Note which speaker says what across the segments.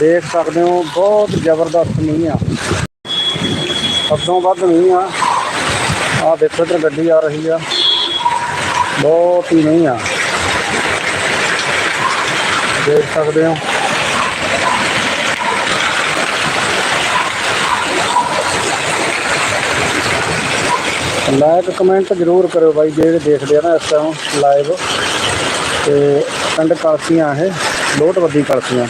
Speaker 1: ਦੇਖ ਸਕਦੇ ਹੋ, ਬਹੁਤ ਜ਼ਬਰਦਸਤ ਮੀਂਹ ਆ। ਅੱਧੋਂ ਵੱਧ ਮੀਂਹ ਆ। ਆ ਦੇਖੋ ਇੱਧਰ ਗੱਡੀ ਆ ਰਹੀ ਆ। ਬਹੁਤ ਹੀ ਮੀਂਹ ਆ। ਦੇਖ ਸਕਦੇ ਹੋ। ਲਾਈਕ ਕਮੈਂਟ ਜ਼ਰੂਰ ਕਰਿਓ ਬਾਈ ਜਿਹੜੇ ਦੇਖਦੇ ਆ ਨਾ ਇਸ ਟਾਈਮ ਲਾਈਵ ਤੇ ਪਿੰਡ ਕਲਸੀਆਂ ਇਹ, ਬਹੁਤ ਵੱਡੀ ਕਲਸੀਆਂ।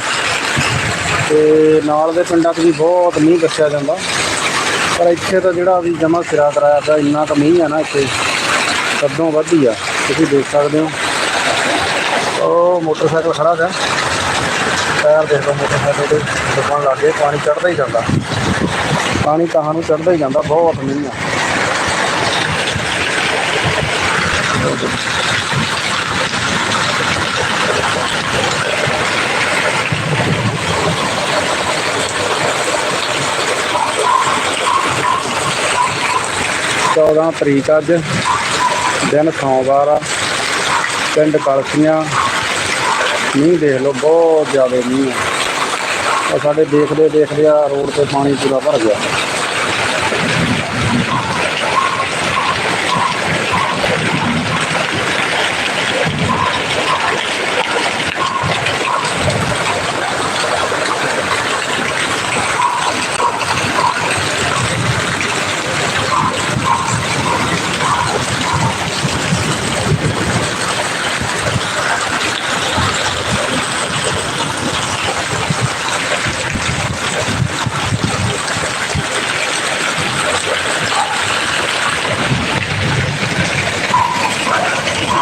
Speaker 1: ਤੇ ਨਾਲ ਦੇ ਪਿੰਡਾਂ 'ਚ ਵੀ ਬਹੁਤ ਮੀਂਹ ਦੱਸਿਆ ਜਾਂਦਾ। ਪਰ ਇੱਥੇ ਤਾਂ ਜਿਹੜਾ ਵੀ ਜਮਾ ਸਿਰਾ ਕਰਾਇਆ ਤਾਂ ਇੰਨਾ ਕੁ ਮੀਂਹ ਆ ਨਾ ਇੱਥੇ ਕਦੋਂ ਵੱਧ ਹੀ ਆ। ਤੁਸੀਂ ਦੇਖ ਸਕਦੇ ਹੋ। ਉਹ ਮੋਟਰਸਾਈਕਲ ਖੜਾ ਹੈ ਟਾਇਰ ਦੇਖ ਲਓ ਮੋਟਰਸਾਈਕਲ ਦੇ ਦੁਕਾਨ ਲੱਗੇ, ਪਾਣੀ ਚੜਦਾ ਹੀ ਜਾਂਦਾ। ਪਾਣੀ ਕਹਾਂ ਨੂੰ ਚੜਦਾ ਹੀ ਜਾਂਦਾ, ਬਹੁਤ ਮੀਂਹ ਆ। ਚੌਦਾਂ ਤਰੀਕ ਅੱਜ, ਦਿਨ ਸੋਮਵਾਰ ਆ, ਪਿੰਡ ਕਲਸੀਆਂ। ਮੀਂਹ ਦੇਖ ਲਓ, ਬਹੁਤ ਜ਼ਿਆਦਾ ਮੀਂਹ ਆ। ਸਾਡੇ ਦੇਖਦੇ ਦੇਖਦੇ ਆ ਰੋਡ ਤੇ ਪਾਣੀ ਪੂਰਾ ਭਰ ਗਿਆ।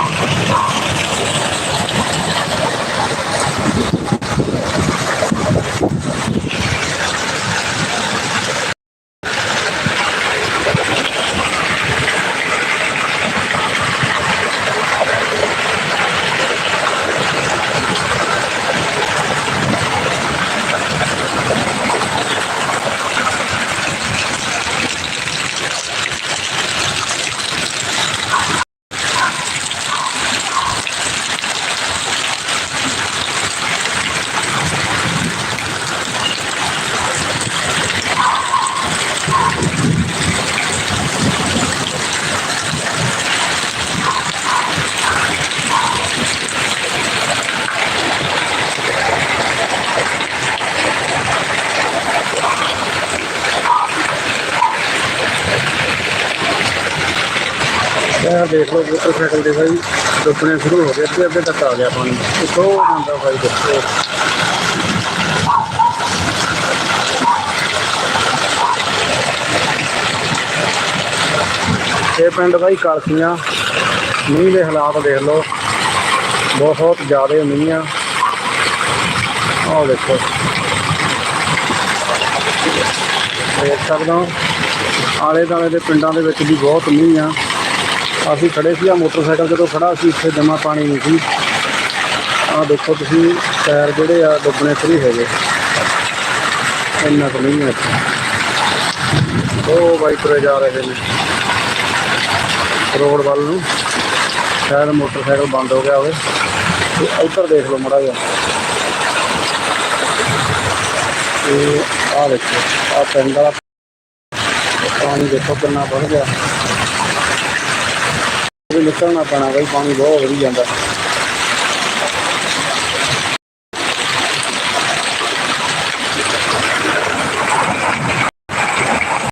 Speaker 1: Oh! ਇਹ ਦੇਖ ਲਓ, ਮੋਟਰਸਾਈਕਲ ਦੇ ਬਾਈ ਡੁੱਬਣੇ ਸ਼ੁਰੂ ਹੋ ਗਏ ਅੱਧੇ ਅੱਧੇ ਤੱਕ ਆ ਗਿਆ ਪਾਣੀ। ਉੱਤੋਂ ਜਾਂਦਾ ਬਾਈ ਦੇਖੋ। ਇਹ ਪਿੰਡ ਬਾਈ ਕਲਸੀਆਂ, ਮੀਂਹ ਦੇ ਹਾਲਾਤ ਦੇਖ ਲਓ। ਬਹੁਤ ਜ਼ਿਆਦਾ ਮੀਂਹ ਆ। ਆਹ ਦੇਖੋ। ਦੇਖ ਸਕਦੇ ਹੋ ਆਲੇ ਦਾਲੇ ਦੇ ਪਿੰਡਾਂ ਦੇ ਵਿੱਚ ਵੀ ਬਹੁਤ ਮੀਂਹ ਆ। ਅਸੀਂ ਖੜੇ ਸੀ ਆ ਮੋਟਰਸਾਈਕਲ ਜਦੋਂ ਖੜਾ ਸੀ, ਇੱਥੇ ਜਮਾ ਪਾਣੀ ਨਹੀਂ ਸੀ। ਆਹ ਦੇਖੋ ਤੁਸੀਂ, ਟਾਇਰ ਜਿਹੜੇ ਆ, ਡੁੱਬਣੇ ਸ਼ੁਰੂ ਹੋ ਗਏ ਇੰਨਾ ਕੁ ਨਹੀਂ ਹੈ। ਇੱਥੇ ਉਹ ਬਾਈ ਤੁਰੇ ਜਾ ਰਹੇ ਨੇ। ਰੋਡ ਵੱਲ ਨੂੰ। ਸ਼ਾਇਦ ਮੋਟਰਸਾਈਕਲ ਬੰਦ ਹੋ ਗਿਆ ਹੋਵੇ। ਤੇ ਇੱਧਰ ਦੇਖ ਲਓ ਮੜਾ ਜਿਹਾ। ਤੇ ਆਹ ਦੇਖੋ, ਆਹ ਪਿੰਡ ਵਾਲਾ ਪਾਣੀ ਦੇਖੋ ਕਿੰਨਾ ਵੱਧ ਗਿਆ। ਨਿਕਲਣਾ ਪੈਣਾ ਬਈ ਪਾਣੀ ਬਹੁਤ ਵਧੀ ਜਾਂਦਾ।